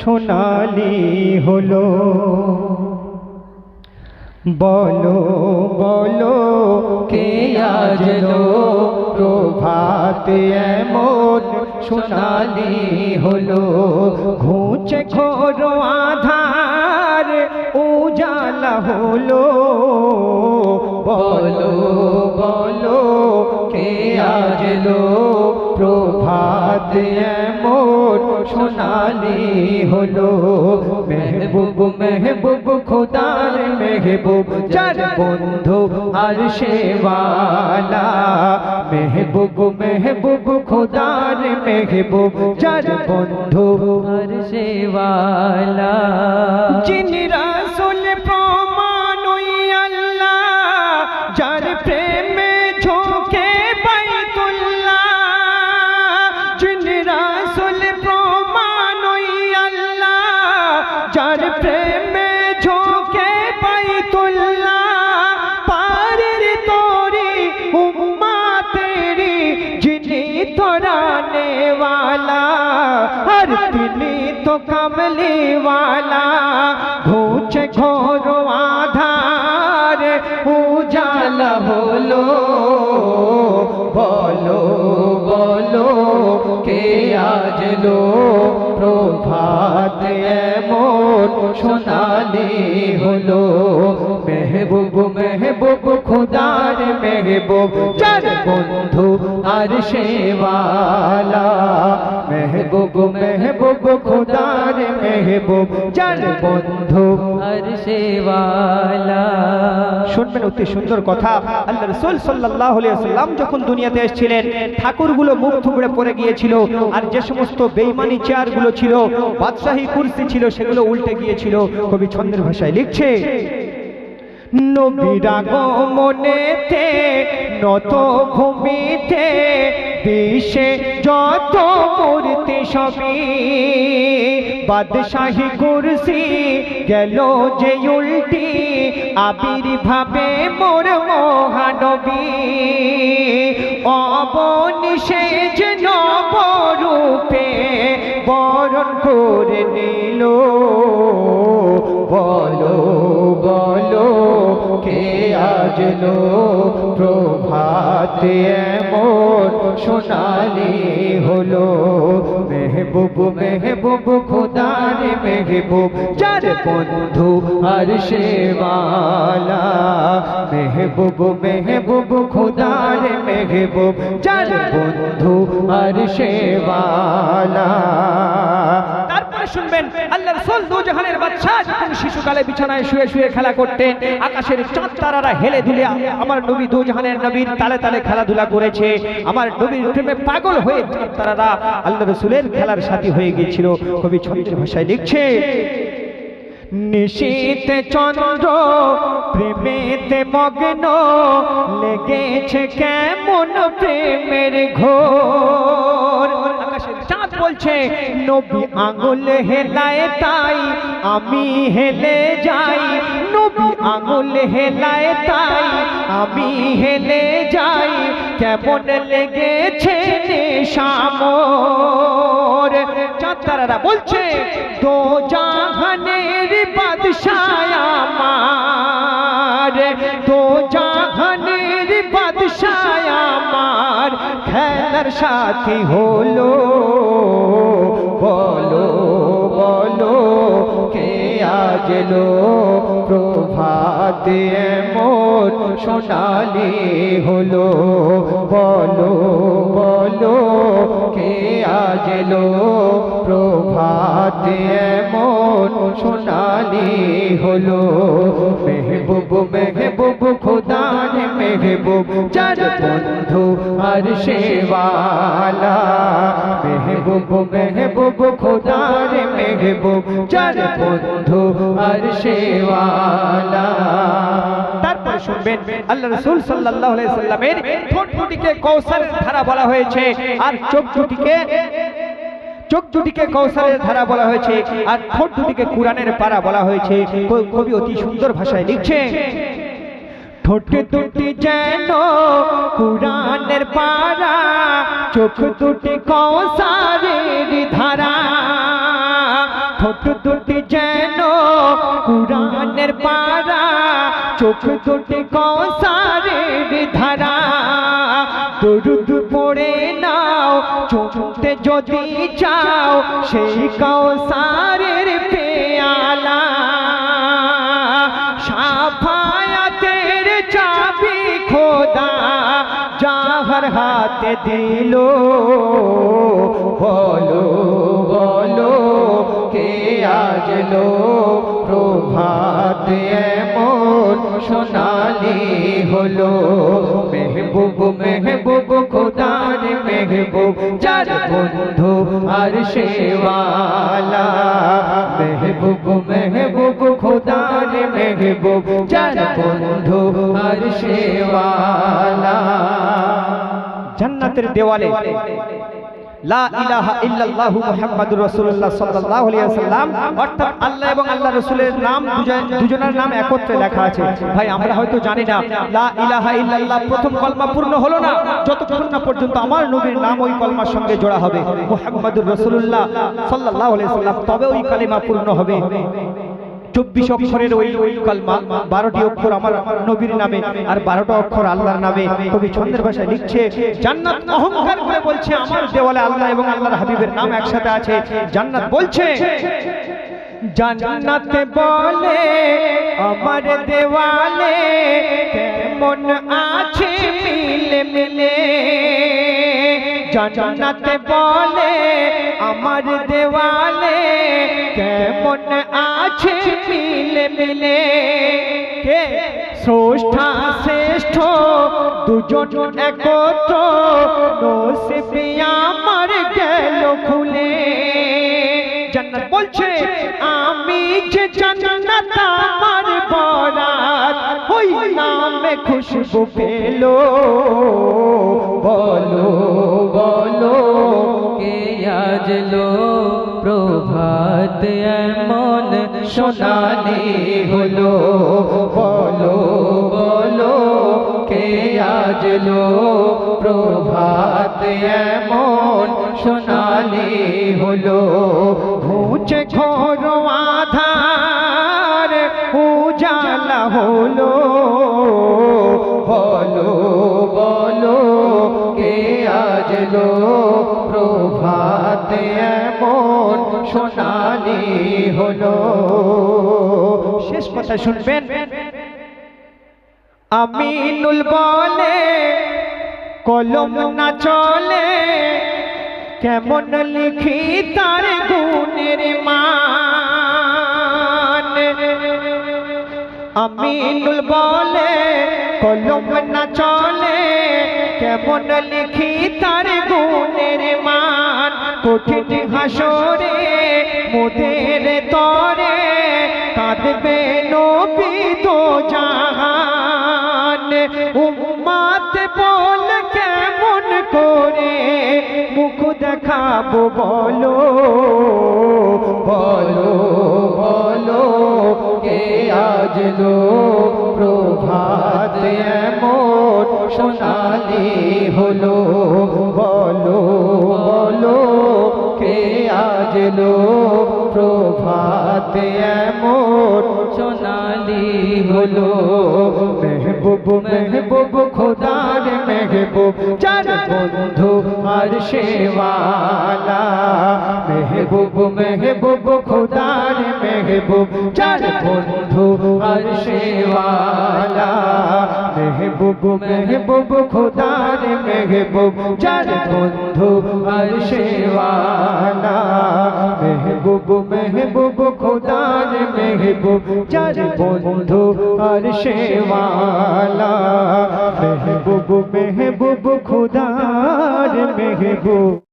সোনালি হলো। বলো বলো, কে আজ লো প্রভাত এমন সোনালি হলো। ঘুচে ঘোরো আধার, উজালা হলো। বলো বলো, কে আজ লো প্রভাত এমন সোনালি হলো মেহবুব মেহবুব খোদার মেহবুব যার বন্ধু আর সেওয়ালা মেহবুব মেহবুব খোদার মেহবুব যার বন্ধু আর সেওয়ালা যিনি যিনি তোরানে वाला हर তিনি তো কামলি वाला ঘুচে ঘোর আধার উজালা হলো বলো বলো কে আজ লো প্রভাত এমন সোনালি হলো মেহবুব মেহবুব, খুদার মেহবুব চার বন্ধু আর সেওয়ালা মেহবুব মেহবুব, খুদার মেহবুব চার বন্ধু আর সেওয়ালা শুনবেন অতি সুন্দর কথা। আল্লাহ রসুল সাল্লাহ সাল্লাম যখন দুনিয়াতে এসেছিলেন, ঠাকুরগুলো মুখ থুবড়ে পড়ে গিয়েছিল আর যে সমস্ত বেইমানি চেয়ারগুলো ছিল, বাদশাহী কুর্সি ছিল, সেগুলো উল্টে গিয়েছিল। কবি ছন্দের ভাষায় লিখছে, নবীরা মনেতে নত ভূমিতে বিশ্বে যত মূর্তি সবই বাদশাহী কুরসি গেল যে উল্টি, আবির্ভাবে মোর মহানবী। নবরূপে বরণ করে নিল। বলো বলো, কে আজ লো প্রভাত এমন সোনালি হলো। মেহবুব মেহবুব, খোদার মেহবুব, যার বন্ধু আর সেওয়ালা মেহবুব মেহবুব, খোদার মেহবুব, যার বন্ধু আর তারপরে শুনবেন আল্লাহ রাসূল দু জাহানের বাদশা যখন শিশুকালে বিছানায় শুয়ে শুয়ে খেলা করতেন, আকাশের চাঁদ তারারা হেলে দুলে আমার নবী দু জাহানের নবীর তালে তালে খেলাধুলা করেছে। আমার নবীর প্রেমে পাগল হয়ে চাঁদ তারারা আল্লাহ রসুলের খেলার সাথী হয়ে গিয়েছিল। কবি ছন্দের ভাষায় লিখছে, নিশীত চন্দ্র, প্রেমেতে মগ্ন, লেগেছে কেমন প্রেমের ঘোর? বলছে, নবী আঙুল হেলায় তাই আমি হেলে যাই। নবী আঙুল হেলায় তাই আমি হেলে যাই। কেমন লেগেছে নেশামোর চাঁদ তারারা বলছে দো জাহানের বাদশায় আমার। দো জাহানের আমার খেলার সাথী হলো। বলো বলো কে আজলো প্রভাতে মন সোনালি হলো। বলো বলো কে আজ লো প্রভাত এমন সোনালি হলো। মেহবুব মেহবুব খুদান মেহবুব, যার বন্ধু আর সেওয়ালা মেহবুব মেহবুব খুদার মেহবুব বন্ধু আর সেওয়ালা। তারপর শুনবেন, আল্লাহ সাল্লাল্লাহু আলাইহি সাল্লামের ধারা বলা হয়েছে আর চোখ দুটিকে চোখ দুটিকে কৌশলের ধারা বলা হয়েছে আর ঠোঁট দুটিকে কোরআনের পারা বলা হয়েছে। কবি অতি সুন্দর ভাষায় লিখছে ঠোঁট দুটি যেন কোরআনের পারা চোখ দুটি কৌশলের ধারা। ঠোঁট দুটি যেন কুরানের পারা চোখ দুটি কৌসারের ধারা। দরুদ পড়ে নাও, চোখতে যদি চাও, সেই কৌসারের পেয়ালা যাহার হাতে দিল, বলো বলো, কে আজলো? প্রভাত এমন সোনালি হলো। মেহবুব মেহবুব, খোদার মেহবুব, যার বন্ধু আর সেওয়ালা। মেহবুব মেহবুব, খোদার মেহবুব, যার বন্ধু আর সেওয়ালা। জান্নাতের দেওয়ালে, লা ইলাহা অর্থাৎ আল্লাহ এবং আল্লাহ নাম দুজনের নাম একত্রে লেখা আছে। ভাই, আমরা হয়তো জানি না, লা ইলাহা ইল্লাল্লাহ প্রথম পূর্ণ হলো না না পর্যন্ত আমার নাম ওই কলমার সঙ্গে জোড়া হবে। তবে ওই কালিমা পূর্ণ হবে। চব্বিশ অক্ষরের ওই কলমা, বারোটি অক্ষর আমার নবীর নামে আর বারোটা অক্ষর আল্লাহর নামে। কবি ছন্দের ভাষায় লিখছে, জান্নাত অহংকার করে বলছে আমার দেওয়ালে আল্লাহ এবং আল্লাহর হাবিবের নাম একসাথে আছে। জান্নাত বলছে, জান্নাতে বলে আমার দেওয়ালে কেমন আছে মিলে মিলে? জান্নাতে বলে আমার দেওয়ালে কেমন আছে মিলে মিলে কে স্রষ্টা শ্রেষ্ঠ দুজন একত্র নসিবে আমার গেল খুলে জান্নাত বলছে আমি যে জান্নাত আমার বরাত, ওই নামে খুশবু পেল, বলো। বলো কে আজলো প্রভাত এমন সোনালি হলো? বলো বলো কে আজলো প্রভাত এমন সোনালি হলো? ঘুচে ঘোর আজলো প্রভাত এমন সোনালি হলো। শেষ কথা শুনবেন। আমিনুল বলে, কলম না চলে, কেমন লিখি তার গুণের মান? আমিনুল বলে, কলম না চলে কেমন লিখি তার গুণের মান? কঠিন হাসরে, মোদের তরে কাঁদবে নবী তো জাহান। উম্মাত বল কেমন করে? মুখ দেখাবো বলো বলো। কে আজলো প্রভাত এমন সোনালি হলো বলো বলো কে আজলো প্রভাত এমন সোনালি হলো মেহবুব মেহবুব খোদার মেহবুব চার বন্ধু আর সেওয়ালা মেহবুব মেহবুব খোদার মেহবুব চার বন্ধু আর সেওয়ালা। মেহবুব মেহবুব, খোদার মেহবুব চার বন্ধু আর সেওয়ালা। মেহবুব মেহবুব, খোদার মেহবুব চার বন্ধু আর মেহবুব মেহবুব, খোদার মেহবুব।